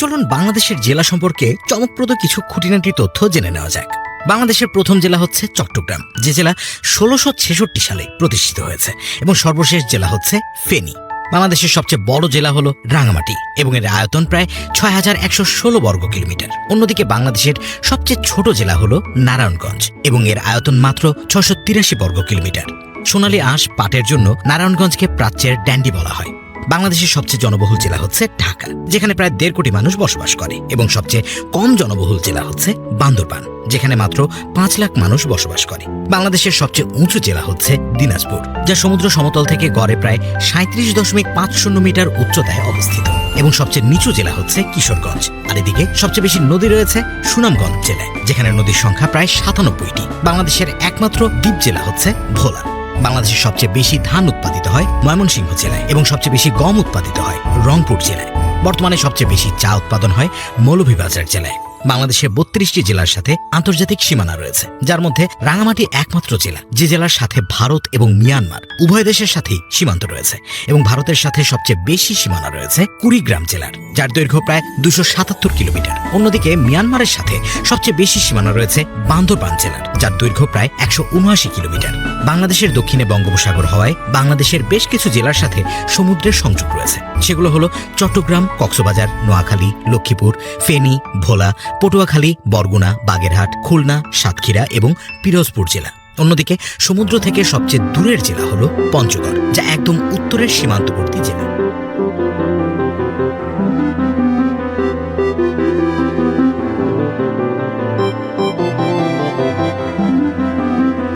চলুন বাংলাদেশের জেলা সম্পর্কে চমকপ্রদ কিছু খুঁটিনাটি তথ্য জেনে নেওয়া যাক। বাংলাদেশের প্রথম জেলা হচ্ছে চট্টগ্রাম, যে জেলা ষোলোশো ছেষট্টি সালে প্রতিষ্ঠিত হয়েছে, এবং সর্বশেষ জেলা হচ্ছে ফেনী। বাংলাদেশের সবচেয়ে বড় জেলা হলো রাঙামাটি এবং এর আয়তন প্রায় ছয় হাজার একশো ষোলো বর্গ কিলোমিটার। অন্যদিকে বাংলাদেশের সবচেয়ে ছোট জেলা হলো নারায়ণগঞ্জ, এবং এর আয়তন মাত্র ছশো তিরাশি বর্গ কিলোমিটার। সোনালী আঁশ পাটের জন্য নারায়ণগঞ্জকে প্রাচ্যের ড্যান্ডি বলা হয়। বাংলাদেশের সবচেয়ে জনবহুল জেলা হচ্ছে ঢাকা, যেখানে প্রায় দেড় কোটি মানুষ বসবাস করে এবং সবচেয়ে কম জনবহুল জেলা হচ্ছে বান্দরবান, যেখানে মাত্র পাঁচ লাখ মানুষ বসবাস করে। বাংলাদেশের সবচেয়ে উঁচু জেলা হচ্ছে দিনাজপুর, যা সমুদ্র সমতল থেকে গড়ে প্রায় সাঁত্রিশ দশমিক পাঁচ শূন্য মিটার উচ্চতায় অবস্থিত এবং সবচেয়ে নিচু জেলা হচ্ছে কিশোরগঞ্জ। আর এদিকে সবচেয়ে বেশি নদী রয়েছে সুনামগঞ্জ জেলায়, যেখানে নদীর সংখ্যা প্রায় সাতানব্বইটি। বাংলাদেশের একমাত্র দ্বীপ জেলা হচ্ছে ভোলা। বাংলাদেশের সবচেয়ে বেশি ধান উৎপাদিত হয় ময়মনসিংহ জেলায় এবং সবচেয়ে বেশি গম উৎপাদিত হয় রংপুর জেলায়। বর্তমানে সবচেয়ে বেশি চা উৎপাদন হয় মৌলভীবাজার জেলায়। বাংলাদেশের বত্রিশটি জেলার সাথে আন্তর্জাতিক সীমানা রয়েছে, যার মধ্যে রাঙামাটি একমাত্র জেলা, যে জেলার সাথে ভারত এবং মিয়ানমার উভয় দেশের সাথেই সীমান্ত রয়েছে এবং ভারতের সাথে সবচেয়ে বেশি সীমানা রয়েছে কুড়িগ্রাম জেলার। যার দৈর্ঘ্য প্রায় দুশো সাতাত্তর কিলোমিটার। অন্যদিকে মিয়ানমারের সাথে সবচেয়ে বেশি সীমানা রয়েছে বান্দরবান জেলার, যার দৈর্ঘ্য প্রায় একশো উনআশি কিলোমিটার। বাংলাদেশের দক্ষিণে বঙ্গোপসাগর হওয়ায় বাংলাদেশের বেশ কিছু জেলার সাথে সমুদ্রের সংযোগ রয়েছে। সেগুলো হলো চট্টগ্রাম, কক্সবাজার, নোয়াখালী, লক্ষ্মীপুর, ফেনী, ভোলা, পটুয়াখালী, বরগুনা, বাগেরহাট, খুলনা, সাতক্ষীরা এবং পিরোজপুর জেলা। অন্যদিকে সমুদ্র থেকে সবচেয়ে দূরের জেলা হলো পঞ্চগড়, যা একদম উত্তরের সীমান্তবর্তী জেলা।